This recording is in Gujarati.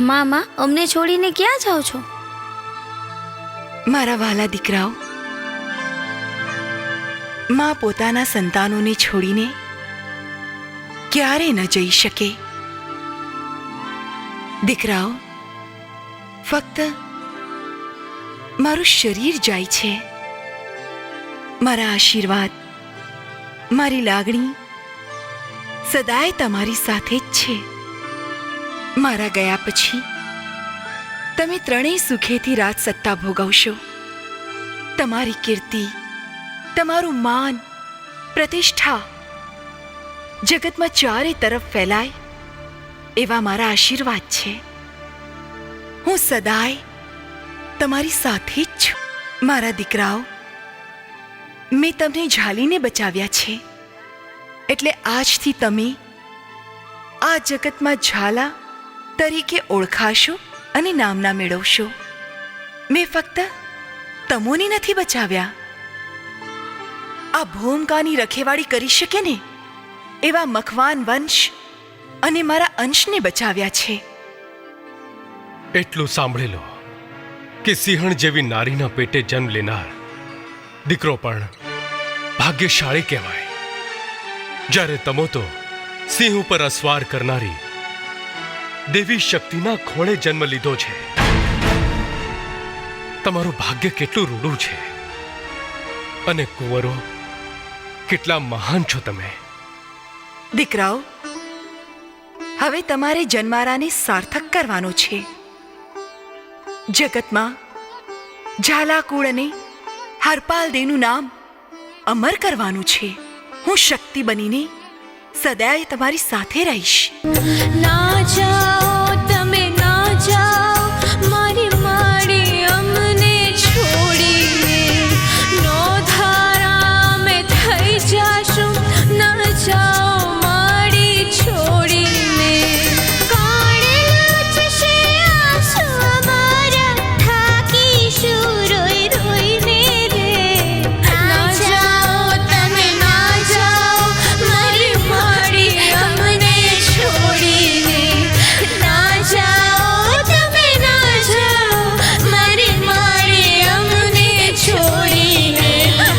મામા, અમને છોડીને ક્યાં જાઓ છો? મારા વાલા દીકરાઓ, માં પોતાના સંતાનોને છોડીને ક્યારે ન જઈ શકે? દીકરાઓ, ફક્ત મારું શરીર જાય છે. મારા આશીર્વાદ, મારી લાગણી સદાય તમારી સાથે જ છે. મારા ગયા પછી તમે ત્રણેય સુખેથી રાજ સત્તા ભોગવશો. તમારી કીર્તિ, તમારું માન, પ્રતિષ્ઠા જગતમાં ચારે તરફ ફેલાય એવા મારા આશીર્વાદ છે. હું સદાય તમારી સાથે જ છું. મારા દીકરાઓ, મેં તમને ઝાલીને બચાવ્યા છે. એટલે આજથી તમે આ જગતમાં ઝાલા તરીકે ઓળખાશો અને નામના મેળવશો. મેં ફક્ત તમોને નથી બચાવ્યા. આ ભૂમકાની રખેવાળી કરી શકે ને? એવા મખવાન વંશ અને મારા અંશને બચાવ્યા છે. એટલું સાંભળી કે સિંહણ જેવી નારીના પેટે જન્મ લેનાર દીકરો પણ ભાગ્યશાળી કહેવાય. જ્યારે તમો તો સિંહ ઉપર અસવાર કરનારી દેવી શક્તિના ખોળે જન્મ લીધો છે. તમારું ભાગ્ય કેટલું રૂડું છે. અને કુંવરો કેટલા મહાન છો તમે. દીકરાઓ હવે તમારે જન્મારાને સાર્થક કરવાનો છે. જગતમાં ઝાલાકુળ અને હરપાલ દેનું નામ અમર કરવાનું છે. હું શક્તિ બનીને સદાય તમારી સાથે રહીશ. ના જાઓ